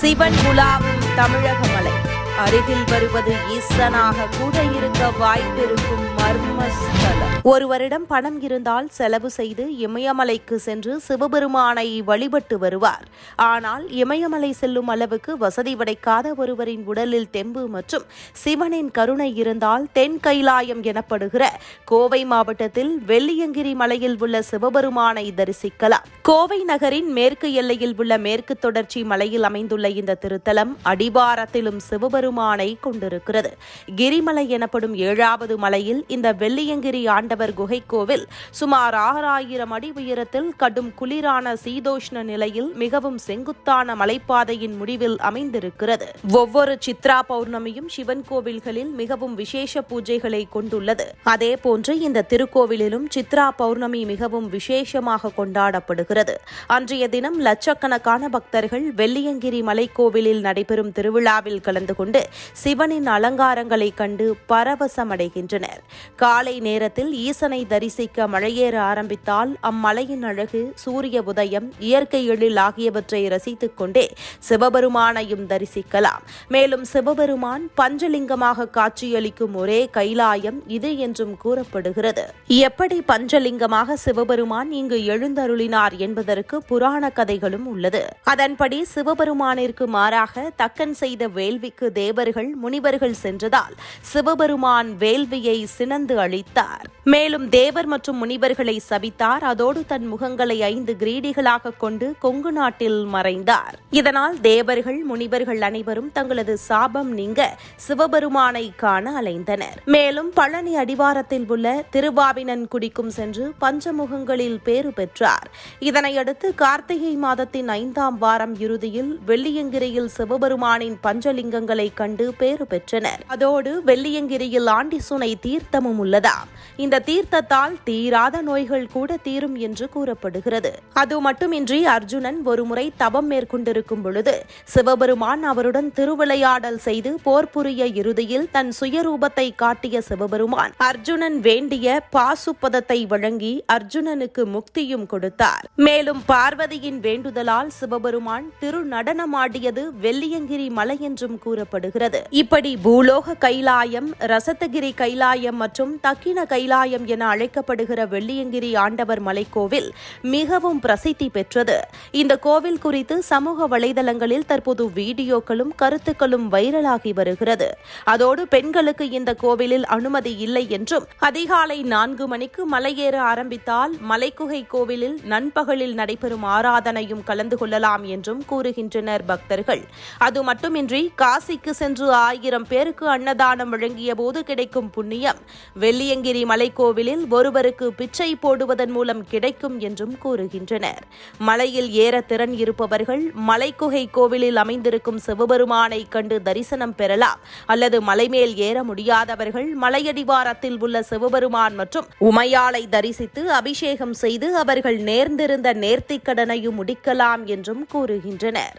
சிவன் உலாவும் தமிழக மலை அருகில் வருவது ஈசனாக கூட இருக்க வாய்ப்பிருக்கும் மர்ம ஒருவரிடம் பணம் இருந்தால் செலவு செய்து இமயமலைக்கு சென்று சிவபெருமானை வழிபட்டு வருவார். ஆனால் இமயமலை செல்லும் அளவுக்கு வசதி படைக்காத ஒருவரின் உடலில் தெம்பு மற்றும் சிவனின் கருணை இருந்தால் தென் கைலாயம் எனப்படுகிற கோவை மாவட்டத்தில் வெள்ளியங்கிரி மலையில் உள்ள சிவபெருமானை தரிசிக்கலாம். கோவை நகரின் மேற்கு எல்லையில் உள்ள மேற்கு தொடர்ச்சி மலையில் அமைந்துள்ள இந்த திருத்தலம் அடிவாரத்திலும் சிவபெருமானை கொண்டிருக்கிறது. கிரிமலை எனப்படும் ஏழாவது மலையில் இந்த வெள்ளியங்கிரி ஆண்டவர் குகை கோவில் சுமார் ஆறாயிரம் அடி உயரத்தில் கடும் குளிரான சீதோஷ்ண நிலையில் மிகவும் செங்குத்தான மலைப்பாதையின் முடிவில் அமைந்திருக்கிறது. ஒவ்வொரு சித்ரா பௌர்ணமியும் சிவன் கோவில்களில் மிகவும் விசேஷ பூஜைகளை கொண்டுள்ளது. அதே போன்று இந்த திருக்கோவிலிலும் சித்ரா பௌர்ணமி மிகவும் விசேஷமாக கொண்டாடப்படுகிறது. அன்றைய தினம் லட்சக்கணக்கான பக்தர்கள் வெள்ளியங்கிரி மலைக்கோவிலில் நடைபெறும் திருவிழாவில் கலந்து கொண்டு சிவனின் அலங்காரங்களை கண்டு பரவசமடைகின்றனர். காலை நேரத்தில் ஈசனை தரிசிக்க மழையேற ஆரம்பித்தால் அம்மலையின் அழகு சூரிய உதயம் இயற்கை எழில் ஆகியவற்றை ரசித்துக் கொண்டே சிவபெருமானையும் தரிசிக்கலாம். மேலும் சிவபெருமான் பஞ்சலிங்கமாக காட்சியளிக்கும் ஒரே கைலாயம் இது என்றும் கூறப்படுகிறது. எப்படி பஞ்சலிங்கமாக சிவபெருமான் இங்கு எழுந்தருளினார் என்பதற்கு புராண கதைகளும் உள்ளது. அதன்படி சிவபெருமானிற்கு மாறாக தக்கன் செய்த வேள்விக்கு தேவர்கள் முனிவர்கள் சென்றதால் சிவபெருமான் வேள்வியை சினந்து அழித்தார் மேலும் தேவர் மற்றும் முனிவர்களை சபித்தார். அதோடு தன் முகங்களை ஐந்து கிரீடிகளாக கொண்டு கொங்கு நாட்டில் மறைந்தார். இதனால் தேவர்கள் முனிவர்கள் அனைவரும் தங்களது சாபம் நீங்க சிவபெருமானை காண அலைந்தனர். மேலும் பழனி அடிவாரத்தில் உள்ள திருவாவினன் குடிக்கும் சென்று பஞ்சமுகங்களில் பேறு பெற்றார். இதனையடுத்து கார்த்திகை மாதத்தின் ஐந்தாம் வாரம் இறுதியில் வெள்ளியங்கிரியில் சிவபெருமானின் பஞ்சலிங்கங்களை கண்டு பேறு பெற்றனர். அதோடு வெள்ளியங்கிரியில் ஆண்டிசுனை தீர்த்தமும் உள்ளதாம். இந்த தீர்த்தத்தால் தீராத நோய்கள் கூட தீரும் என்று கூறப்படுகிறது. அது மட்டுமின்றி அர்ஜுனன் ஒருமுறை தவம் மேற்கொண்டிருக்கும் பொழுது சிவபெருமான் அவருடன் திருவிளையாடல் செய்து போர் புரிய இறுதியில் தன் சுயரூபத்தை காட்டிய சிவபெருமான் அர்ஜுனன் வேண்டிய பாசுபதத்தை வழங்கி அர்ஜுனனுக்கு முக்தியும் கொடுத்தார். மேலும் பார்வதியின் வேண்டுதலால் சிவபெருமான் திரு நடனமாடியது வெள்ளியங்கிரி மலை என்றும் கூறப்படுகிறது. இப்படி பூலோக கைலாயம் ரசத்தகிரி கைலாயம் மற்றும் தக்கின கைலாயம் ஆலயம் என அழைக்கப்படுகிற வெள்ளியங்கிரி ஆண்டவர் மலைக்கோவில் மிகவும் பிரசித்தி பெற்றது. இந்த கோவில் குறித்து சமூக வலைதளங்களில் தற்போது வீடியோக்களும் கருத்துக்களும் வைரலாகி வருகிறது. அதோடு பெண்களுக்கு இந்த கோவிலில் அனுமதி இல்லை என்றும் அதிகாலை நான்கு மணிக்கு மலையேற ஆரம்பித்தால் மலைக்குகை கோவிலில் நண்பகலில் நடைபெறும் ஆராதனையும் கலந்து கொள்ளலாம் என்றும் கூறுகின்றனர் பக்தர்கள். அது மட்டுமின்றி காசிக்கு சென்று ஆயிரம் பேருக்கு அன்னதானம் வழங்கிய போது கிடைக்கும் புண்ணியம் வெள்ளியங்கிரி மலை கோவிலில் ஒருவருக்கு பிச்சை போடுவதன் மூலம் கிடைக்கும் என்றும் கூறுகின்றனர். மலையில் ஏற திறன் இருப்பவர்கள் மலைக்குகை கோவிலில் அமைந்திருக்கும் சிவபெருமானை கண்டு தரிசனம் பெறலாம். அல்லது மலைமேல் ஏற முடியாதவர்கள் மலையடிவாரத்தில் உள்ள சிவபெருமான் மற்றும் உமையாளை தரிசித்து அபிஷேகம் செய்து அவர்கள் நேர்ந்திருந்த நேர்த்திக்கடனையும் முடிக்கலாம் என்றும் கூறுகின்றனர்.